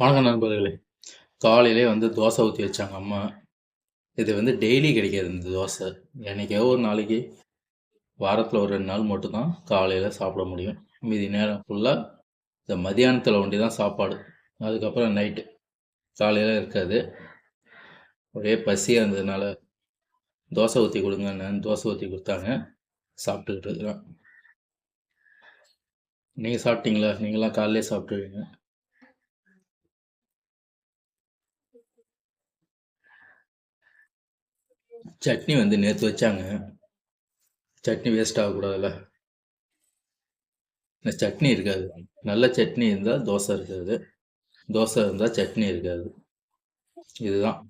வணக்கம் நண்பர்களே. காலையிலே வந்து தோசை ஊற்றி வச்சாங்க அம்மா. இது வந்து டெய்லி கிடைக்காது இந்த தோசை. என்னைக்கோ ஒரு நாளைக்கு வாரத்தில் ஒரு ரெண்டு நாள் மட்டும்தான் காலையில் சாப்பிட முடியும். மீதி நேரம் ஃபுல்லாக இந்த மதியானத்தில் ஒண்டி தான் சாப்பாடு. அதுக்கப்புறம் நைட்டு காலையில் இருக்காது. ஒரே பசியாக இருந்ததுனால தோசை ஊற்றி கொடுங்கன்னு தோசை ஊற்றி கொடுத்தாங்க. சாப்பிட்டுக்கிட்டு இருக்கிறேன். நீங்கள் சாப்பிட்டீங்களா? நீங்களாம் காலையிலே சாப்பிட்டுருவீங்க. சட்னி வந்து நேற்று வச்சாங்க. சட்னி வேஸ்ட் ஆகக்கூடாதுல்ல. சட்னி இருக்காது. நல்ல சட்னி இருந்தால் தோசை இருக்காது. தோசை இருந்தால் சட்னி இருக்காது. இதுதான்.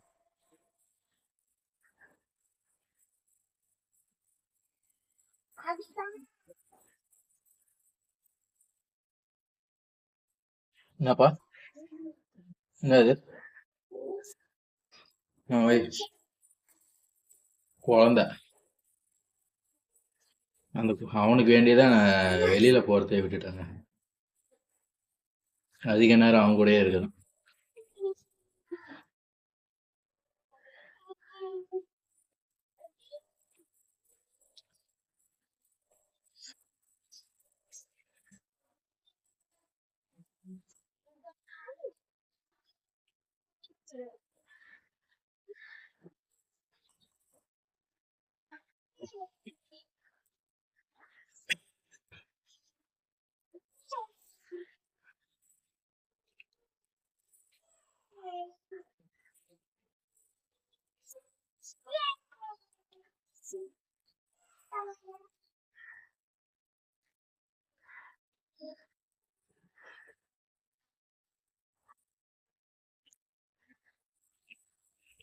என்னப்பா? என்னது? குழந்த. அந்த அவனுக்கு வேண்டியதான் நான் வெளியில போறதே விட்டுட்டாங்க. அதிக நேரம் அவன் கூடயே இருக்கணும்.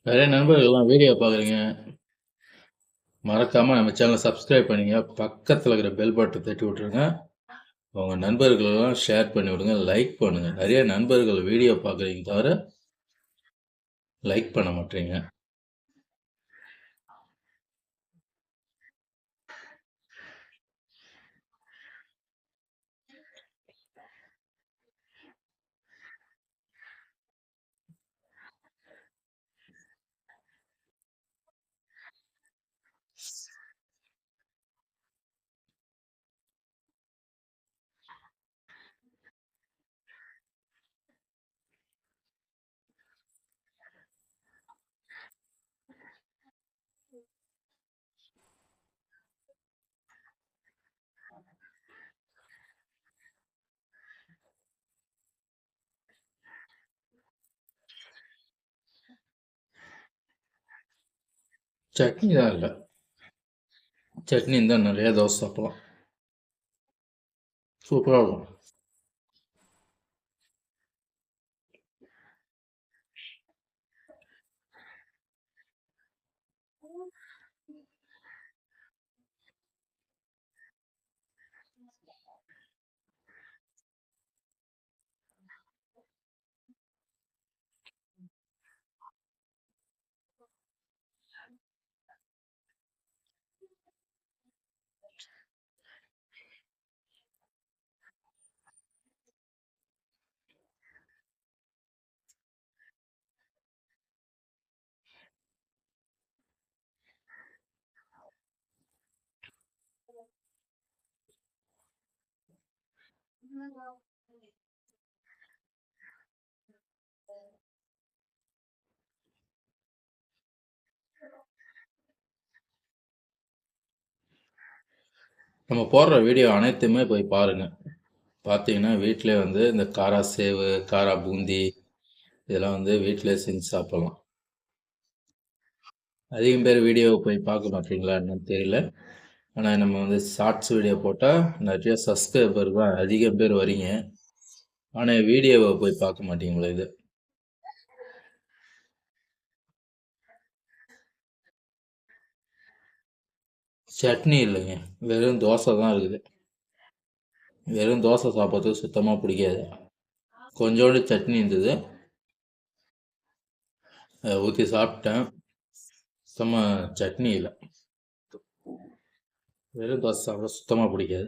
நிறைய நண்பர்கள்லாம் வீடியோ பார்க்குறீங்க. மறக்காமல் நம்ம சேனலை சப்ஸ்கிரைப் பண்ணிங்க. பக்கத்தில் இருக்கிற பெல் பட்டை தட்டி விட்ருங்க உங்கள் நண்பர்களெல்லாம் ஷேர் பண்ணி விடுங்க. லைக் பண்ணுங்கள் நிறைய நண்பர்கள் வீடியோ பார்க்குறீங்க தவிர லைக் பண்ண மாட்டீங்க. சட்னி தான் இல்லை சட்னி இருந்தால் நிறைய தோசை நம்ம போடுற வீடியோ அனைத்துமே போய் பாருங்கள் பார்த்தீங்கன்னா வீட்டிலே வந்து இந்த காரா சேவு காரா பூந்தி இதெல்லாம் வந்து வீட்டிலே செஞ்சு சாப்பிடலாம். அதிகம் பேர் வீடியோவை போய் பார்க்க மாட்டீங்களா என்னன்னு தெரியல. ஆனால் நம்ம வந்து ஷார்ட்ஸ் வீடியோ போட்டால் நிறைய சப்ஸ்கிரைபர் தான் அதிகம் பேர் வரீங்க. ஆனால் வீடியோவை போய் பார்க்க மாட்டீங்களா இது? சட்னி இல்லைங்க. வெறும் தோசை தான் இருக்குது. வெறும் தோசை சாப்பிட்றதுக்கு சுத்தமாக பிடிக்காது. கொஞ்சோண்டு சட்னி இருந்தது. அதை ஊற்றி சாப்பிட்டேன். சுத்தமாக சட்னி இல்லை. வெறும் தோசை சாப்பிட சுத்தமாக பிடிக்காது.